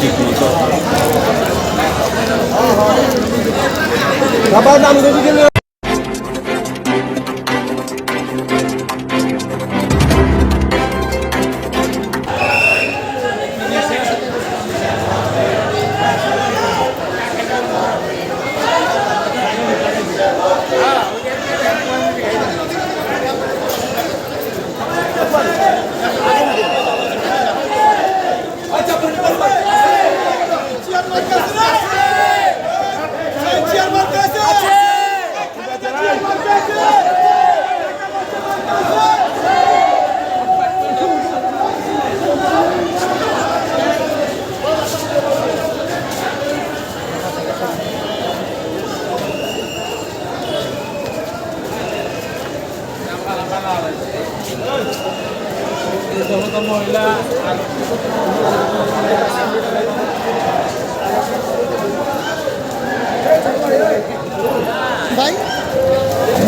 ঠিক মতো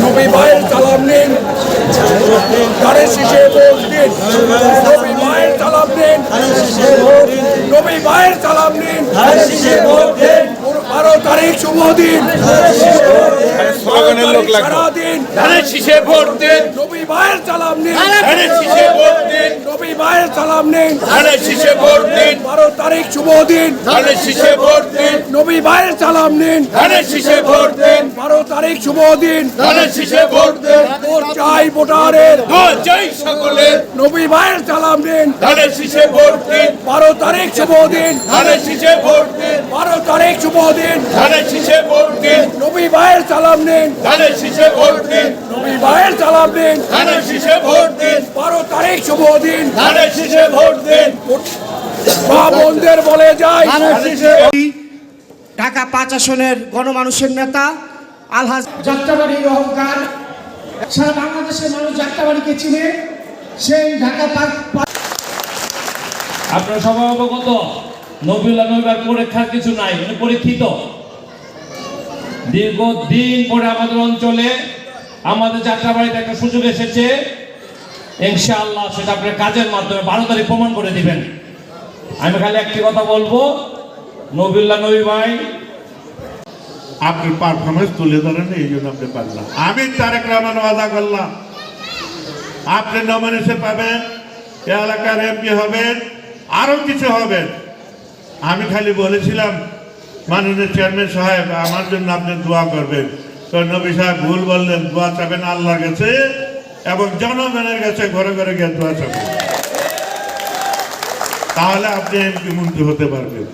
নবী ভাইয়ের সালাম নিন। ধারে শিশে ভোট দিন। নবী ভাইয়ের সালাম নিন। নবী ভাইয়ের সালাম নিন। বারো তারিখ শুভ দিন। স্লোগানের লোক লাগবে। দিন ধানের শীষে ভোট দিন। নবী ভাইয়ের সালাম নিন। ধানের শীষে ভোট দিন। নবী ভাইয়ের সালাম নিন। ধানের শীষে ভোট দিন। বারো তারিখ শুভ দিন। ধানের শীষে ভোট দিন। নবী ভাইয়ের সালাম নিন। ধানের শীষে ভোট দিন। বারো তারিখ শুভ দিন। ধানের শীষে ভোট দিন ভোট চাই ভোটারের ভোট চাই সকলের নবী ভাইয়ের সালাম নিন ধানের শীষে ভোট দিন। বারো তারিখ শুভ দিন। ধানের শীষে ভোট দিন। বারো তারিখ শুভ দিন। ধানের শীষে ভোট দিন। নবী ভাইয়ের সালাম নিন ধানের শীষে ভোট দিন। নবী ভাইয়ের সালাম নিন ধানের শীষে ভোট দিন। বারো তারিখ শুভ দিন। ধানের শীষে ভোট দিন। মা বোনদের বলে যায় ঢাকা পাঁচ আসনের গণমানুষের নেতা আলহাজ যাত্রাবাড়ির অহংকার সারা বাংলাদেশের মানুষ যাত্রাবাড়িকে চিনে? সেই ঢাকা পার্ক আপনার সবাই অবগত নবীল্লা পরীক্ষার কিছু নাই, উনি পরীক্ষিত। দীর্ঘদিন পরে আমাদের অঞ্চলে আমাদের যাত্রাবাড়িতে একটা সুযোগ এসেছে। ইনশাআল্লাহ সেটা আপনার কাজের মাধ্যমে বারো তারিখ প্রমাণ করে দিবেন। আমি খালি একটি কথা বলব নবীল্লা নবী ভাই আপনার পারফরমেন্স তুলে ধরেন, এই জন্য আপনি পারলাম। আমি তারেক রহমান ওয়াদা করলাম। আপনি নমিনেশন পাবেন, এলাকার এমপি হবেন, আরও কিছু হবেন। আমি খালি বলেছিলাম, মাননীয় চেয়ারম্যান সাহেব, আমার জন্য আপনি দোয়া করবেন। তো নবী সাহেব ভুল বললেন, দোয়া চাবেন আল্লাহর কাছে এবং জনগণের কাছে ঘরে ঘরে গিয়ে দোয়া চাবেন। তাহলে আপনি এমপি মন্ত্রী হতে পারবেন।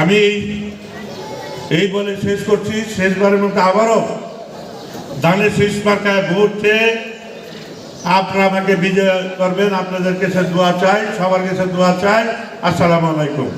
আমি এই বলে শেষ করছি শেষবারের মতো আবারও ধানের শেষ মার্কায় ভোট চেয়ে আপনারা আমাকে বিজয় করবেন আপনাদের কাছে দোয়া চাই, সবার কাছে দোয়া চাই। আসসালামু আলাইকুম।